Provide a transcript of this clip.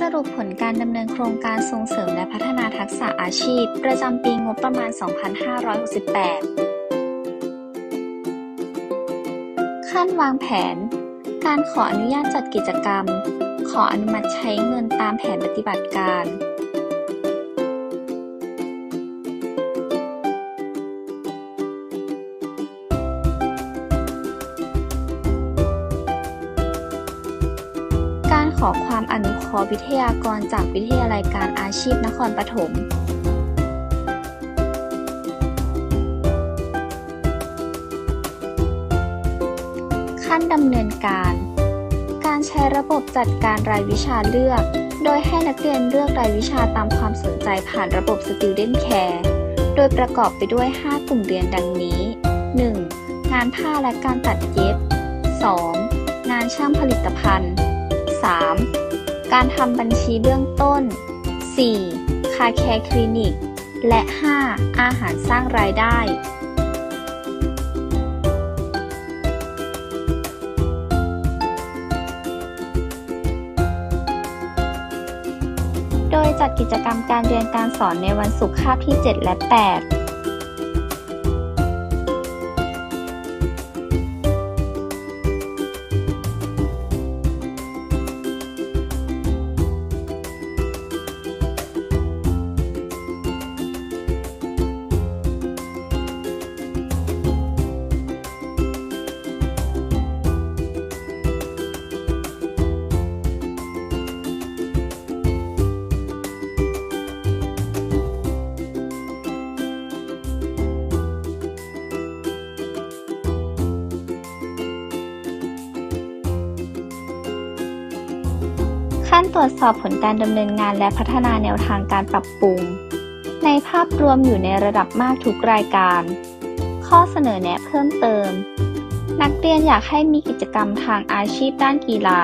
สรุปผลการดำเนินโครงการส่งเสริมและพัฒนาทักษะอาชีพ ประจำปีงบประมาณ 2568 ขั้นวางแผน การขออนุญาตจัดกิจกรรม ขออนุมัติใช้เงินตามแผนปฏิบัติการ ขอความอนุเคราะห์วิทยากรจากวิทยาลัยการอาชีพนครปฐมขั้นดำเนินการ การใช้ระบบจัดการรายวิชาเลือก โดยให้นักเรียนเลือกรายวิชาตามความสนใจผ่านระบบ Student Care โดยประกอบไปด้วย 5 กลุ่มเรียนดังนี้ 1. งานผ้าและการตัดเย็บ 2. งานช่างผลิตภัณฑ์ 3. การทำบัญชีเบื้องต้น 4. คาแคร์คลินิก และ 5. อาหารสร้างรายได้โดยจัดกิจกรรมการเรียนการสอนในวันศุกร์คาบที่ 7 และ 8 การตรวจสอบผลการดำเนินงานและพัฒนาแนวทางการปรับปรุง ในภาพรวมอยู่ในระดับมากทุกรายการ ข้อเสนอแนะเพิ่มเติม นักเรียนอยากให้มีกิจกรรมทางอาชีพด้านกีฬา